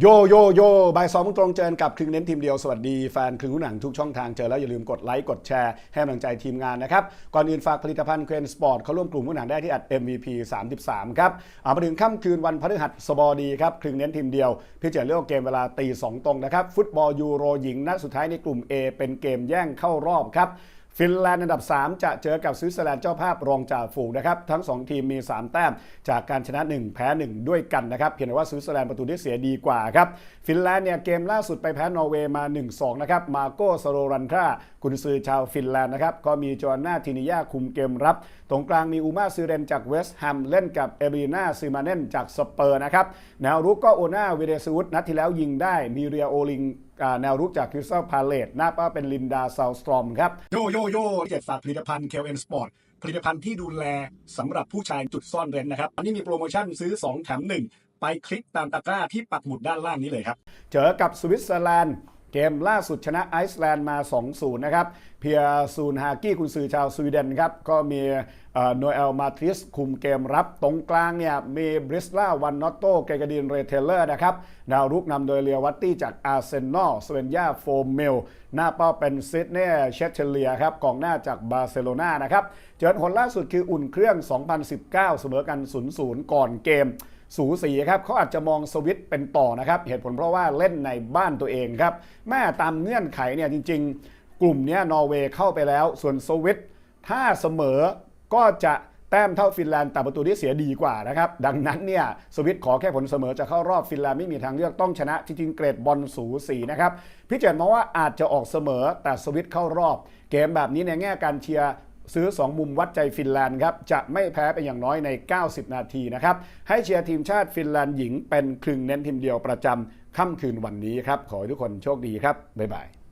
โยโยโยบายสองตรงเจอกับครึ่งเน้นทีมเดียว สวัสดีแฟนครึ่งหนังทุกช่องทางเจอแล้ว อย่าลืมกดไลค์กดแชร์ให้กำลังใจทีมงานนะครับ ก่อนอื่นฝากผลิตภัณฑ์เครนสปอร์ตเขาร่วมกลุ่มผู้หนังได้ที่อัด MVP 33 ครับเอามาถึงค่ำคืนวันพฤหัสบดีครับครึ่งเน้นทีมเดียว พิจารณาเรื่องเกมเวลาตีสองตรงนะครับ ฟุตบอลยูโรหญิงนัดสุดท้ายในกลุ่ม A เป็นเกมแย่งเข้ารอบครับ ฟินแลนด์อันดับ 3 จะเจอกับสวิตเซอร์แลนด์เจ้าภาพรองจ่าฝูงนะครับ ทั้ง 2 ทีมมี 3 แต้ม จากการชนะ 1 แพ้ 1 ด้วยกันนะครับ เพียงแต่ว่าสวิตเซอร์แลนด์ประตูได้เสียดีกว่าครับ ฟินแลนด์เนี่ยเกมล่าสุดไปแพ้นอร์เวย์มา 1-2 นะครับ มาโกสโรรันทรากุนซือชาวฟินแลนด์นะครับ ก็มีจอห์นนาทินิยาคุมเกมรับ ตรงกลางมีอูมาซิเรนจากเวสต์แฮมเล่นกับเอบรีนาซิมาเนนจากสเปอร์นะครับ แนวรุกก็โอนาเวเดซูดนัดที่แล้วยิงได้มีเรียโอลิง แนวรุกจากคริสตัลพาเลตหน้าป้าเป็นลินดาซาวสตรอมครับ โยโยโยเจ็ดฝากผลิตภัณฑ์เคลเอนสปอร์ตผลิตภัณฑ์ที่ดูแลสำหรับผู้ชายจุดซ่อนเร้นนะครับ อันนี้มีโปรโมชั่นซื้อ 2 แถม 1 ไปคลิกตามตะกร้าที่ปักหมุดด้านล่างนี้เลยครับ เจอกับสวิตเซอร์แลนด์ เกมล่าสุดชนะไอซ์แลนด์มา 2-0 นะครับ เพียซูนฮากี้คุณซือชาวสวีเดนครับ ก็มีโนเอลมาทริสคุมเกมรับ ตรงกลางเนี่ยมีบริสลาวันนอตโตเกกดินเรเทเลอร์นะครับดาวรุกนำโดยเลียวัตตี้จากอาร์เซนอลสเวนยาโฟเมล หน้าเป้าเป็นซิดเน่เชตเชเลียครับกองหน้าจากบาร์เซโลนานะครับ เจอผลล่าสุดคืออุ่นเครื่อง 2019 เสมอกัน 0-0 ก่อนเกม สูสีครับเขาอาจจะมองสวิตเป็นต่อนะครับ เหตุผลเพราะว่าเล่นในบ้านตัวเองครับแม่ตามเงื่อนไขเนี่ยจริง ๆ กลุ่มนี้นอร์เวย์เข้าไปแล้ว ส่วนสวิตถ้าเสมอก็จะแต้มเท่าฟินแลนด์แต่ประตูที่เสียดีกว่านะครับ ดังนั้นเนี่ยสวิตขอแค่ผลเสมอจะเข้ารอบฟินแลนด์ไม่มีทางเลือกต้องชนะจริงๆเกรดบอลสูสีนะครับพี่เจนมองว่าอาจจะออกเสมอแต่สวิตเข้ารอบ เกมแบบนี้ในแง่การเชียร์ ซื้อ 2 มุมวัดใจฟินแลนด์ครับจะไม่แพ้เป็นอย่างน้อยใน 90 นาทีนะครับให้เชียร์ทีมชาติฟินแลนด์หญิงเป็นครึ่งเน้นทีมเดียวประจำค่ำคืนวันนี้ครับขอให้ทุกคนโชคดีครับบ๊ายบาย